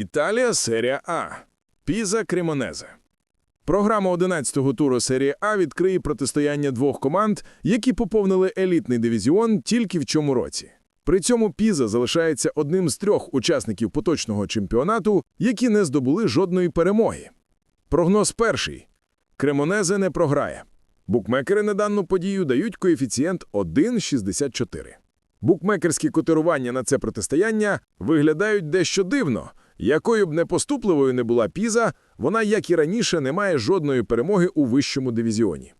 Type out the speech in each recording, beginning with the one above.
Італія серія А. Піза Кремонезе. Програма 11-го туру серії А відкриє протистояння двох команд, які поповнили елітний дивізіон тільки в цьому році. При цьому Піза залишається одним з трьох учасників поточного чемпіонату, які не здобули жодної перемоги. Прогноз перший. Кремонезе не програє. Букмекери на дану подію дають коефіцієнт 1,64. Букмекерські котирування на це протистояння виглядають дещо дивно. Якою б непоступливою не була Піза, вона, як і раніше, не має жодної перемоги у вищому дивізіоні.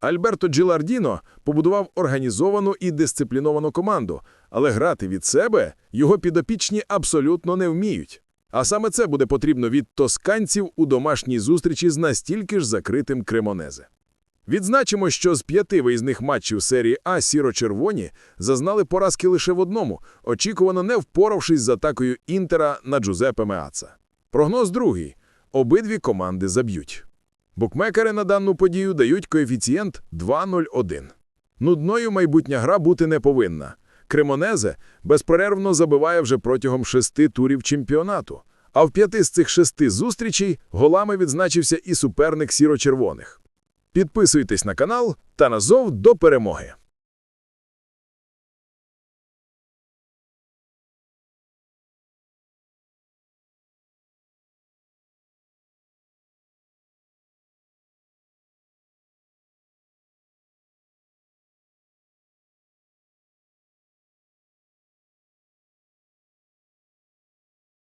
Альберто Джилардіно побудував організовану і дисципліновану команду, але грати від себе його підопічні абсолютно не вміють. А саме це буде потрібно від тосканців у домашній зустрічі з настільки ж закритим Кремонезе. Відзначимо, що з п'яти виїзних матчів серії А сіро-червоні зазнали поразки лише в одному, очікувано не впоравшись з атакою Інтера на Джузеппе Меаца. Прогноз другий. Обидві команди заб'ють. Букмекери на дану подію дають коефіцієнт 2.01. Нудною майбутня гра бути не повинна. Кремонезе безперервно забиває вже протягом шести турів чемпіонату, а в п'яти з цих шести зустрічей голами відзначився і суперник сіро-червоних. Підписуйтесь на канал та назов до перемоги.